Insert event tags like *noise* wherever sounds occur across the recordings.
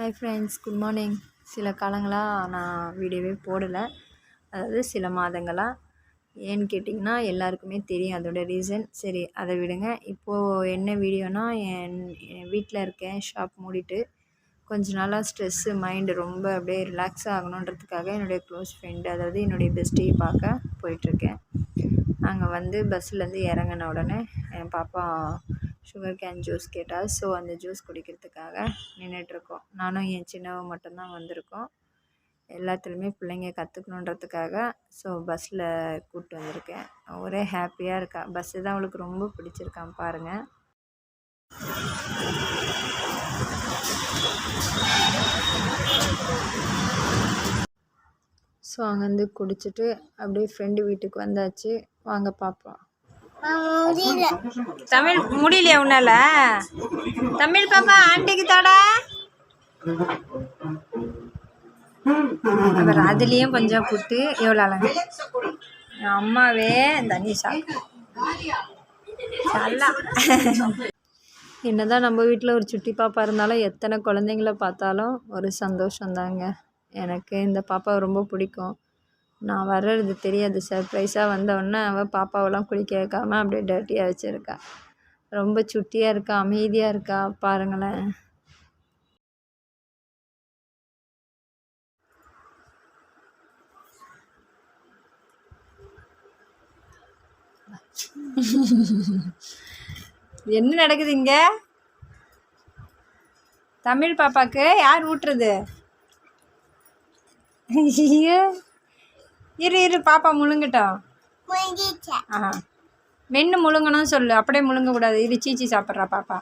Hi friends good morning சில காலங்களாக நான் வீடியோவே போடலை. அதாவது சில மாதங்களாக ஏன்னு கேட்டிங்கன்னா எல்லாருக்குமே தெரியும் அதோட ரீசன் சரி அதை விடுங்க. இப்போது என்ன வீடியோனா என் என் வீட்டில் இருக்கேன் ஷாப் மூடிட்டு. கொஞ்ச நாளாக ஸ்ட்ரெஸ்ஸு மைண்டு ரொம்ப அப்படியே ரிலாக்ஸ் ஆகணுன்றதுக்காக என்னுடைய க்ளோஸ் ஃப்ரெண்டு அதாவது என்னுடைய பெஸ்ட்டியை பார்க்க போயிட்டுருக்கேன் அங்கே வந்து பஸ்ஸுலேருந்து இறங்கின உடனே என் பாப்பா சுகர் கேன் ஜூஸ் கேட்டால் ஸோ அந்த ஜூஸ் குடிக்கிறதுக்காக நின்றுட்டுருக்கோம் நானும் என் சின்னவன் மட்டும்தான் வந்திருக்கோம். எல்லாத்துலேயுமே பிள்ளைங்க கற்றுக்கணுன்றதுக்காக ஸோ பஸ்ஸில் கூப்பிட்டு வந்திருக்கேன். ஒரே ஹாப்பியாக இருக்கா? பஸ்ஸு தான் அவளுக்கு ரொம்ப பிடிச்சிருக்கான் பாருங்கள் ஸோ அங்கேருந்து குடிச்சிட்டு அப்படியே ஃப்ரெண்டு வீட்டுக்கு வந்தாச்சு. வாங்க பார்ப்போம் தமிழ் முடியலையா உன்னால? தமிழ் பாப்பா ஆண்டிக்கு தாடா. அப்புறம் அதுலேயும் கொஞ்சம் புட்டு எவ்வளோ அழகு என் அம்மாவே தனிஷா. நல்லா. என்னதான் நம்ம வீட்டில் ஒரு சுட்டி பாப்பா இருந்தாலும் எத்தனை குழந்தைங்கள பார்த்தாலும் ஒரு சந்தோஷந்தாங்க எனக்கு இந்த பாப்பாவை ரொம்ப பிடிக்கும். நான் வர்றது தெரியாது சர்ப்ரைஸாக வந்தோடனே அவள் பாப்பாவெல்லாம் குளிக்க வைக்காம அப்படியே டர்ட்டியாக வச்சுருக்கா. ரொம்ப சுட்டியாக இருக்கா அமைதியாக இருக்கா பாருங்களேன். என்ன நடக்குது இங்க? தமிழ் பாப்பாக்கு யார் ஊட்டுறது? இரு இரு பாப்பா முழுங்கட்டும். ஆ மென்று முழுங்கணும் சொல்லு. அப்படியே முழுங்கக்கூடாது இது சீச்சி சாப்பிட்றா பாப்பா.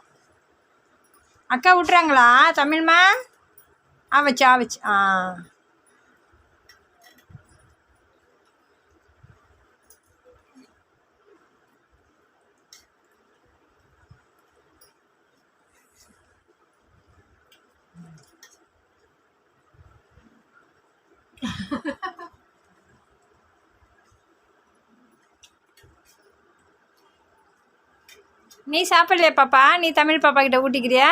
அக்கா விட்றாங்களா தமிழ்மா ஆவச்சு ஆவச்சு ஆ. *laughs* நீ சாப்பிடலையா பாப்பா? நீ தமிழ் பாப்பா கிட்ட ஊட்டிக்கிறியா?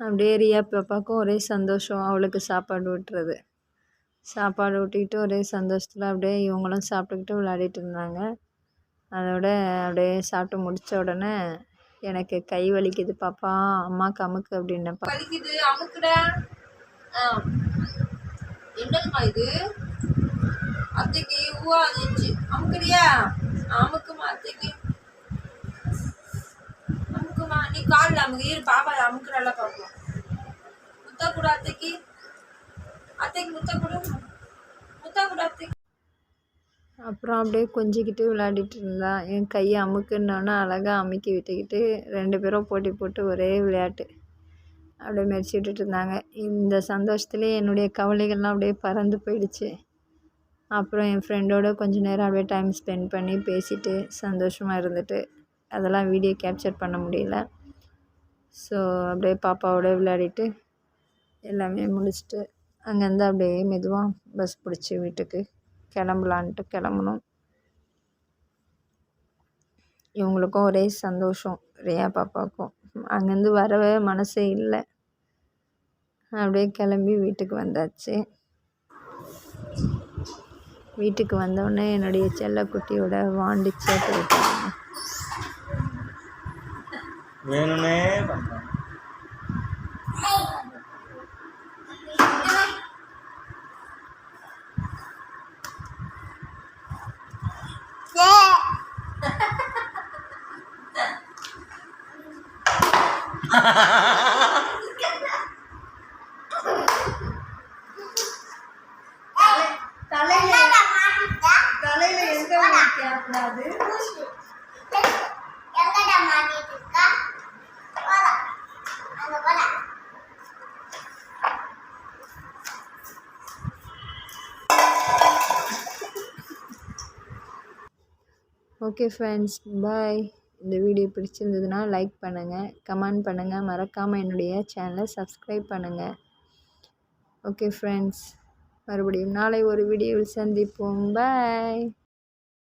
அப்படியே ரியா பாப்பாவுக்கும் ஒரே சந்தோஷம். அவளுக்கு சாப்பாடு ஊட்டுறது. சாப்பாடு ஊட்டிக்கிட்டு ஒரே சந்தோஷத்தில் அப்படியே இவங்களும் சாப்பிட்டுக்கிட்டு விளையாடிட்டு இருந்தாங்க. அதோட அப்படியே சாப்பிட்டு முடித்த உடனே எனக்கு கை வலிக்குது பாப்பா. அம்மாவுக்கு அமுக்கு அப்படின்னப்பா வலிக்குது அமுக்குடா. என்னதுமா இது? அத்தைக்கு ஊவா இருந்துச்சு. அமுக்குறியா? அமுக்குமா அத்தைக்கு? அமுக்குமா? நீ காலில் அமுக்கு. இரு பாப்பா அமுக்குறால பார்ப்போம் முத்தா கூட அத்தைக்கு. அத்தைக்கு முத்தா கூட. முத்தா கூட அத்தைக்கு. அப்புறம் அப்படியே கொஞ்சிக்கிட்டு விளையாடிட்டு இருந்தா. என் கையை அமுக்குன்னொன்னே அழகாக அமுக்கி விட்டுக்கிட்டு ரெண்டு பேரும் போட்டி போட்டு ஒரே விளையாட்டு. அப்படியே மெரிச்சு விட்டுட்டு இருந்தாங்க. இந்த சந்தோஷத்துலேயே என்னுடைய கவலைகள்லாம் அப்படியே பறந்து போயிடுச்சு. அப்புறம் என் ஃப்ரெண்டோட கொஞ்ச நேரம் அப்படியே டைம் ஸ்பெண்ட் பண்ணி பேசிட்டு சந்தோஷமாக இருந்துட்டு அதெல்லாம் வீடியோ கேப்சர் பண்ண முடியல. ஸோ அப்படியே பாப்பாவோட விளையாடிட்டு எல்லாமே முடிச்சுட்டு அங்கேருந்து அப்படியே மெதுவாக பஸ் பிடிச்சி வீட்டுக்கு கிளம்பலான்ட்டு கிளம்புனோம் இவங்களுக்கும் ஒரே சந்தோஷம் ரியா பாப்பாவுக்கும். அங்கேருந்து வரவே மனசே இல்லை. அப்படியே கிளம்பி வீட்டுக்கு வந்தாச்சு. வீட்டுக்கு வந்தோடனே என்னுடைய செல்லக்குட்டியோட வாண்டி சேர்த்து விட்டாங்க. வேணும்னே Ha ha ha ha! கூடாது ஓகே ஃப்ரெண்ட்ஸ் பாய் இந்த வீடியோ பிடிச்சிருந்ததுன்னா லைக் பண்ணுங்கள் கமெண்ட் பண்ணுங்கள் மறக்காமல் என்னுடைய சேனலை சப்ஸ்கிரைப் பண்ணுங்கள் ஓகே ஃப்ரெண்ட்ஸ் மறுபடியும் நாளை ஒரு வீடியோவில் சந்திப்போம். பாய்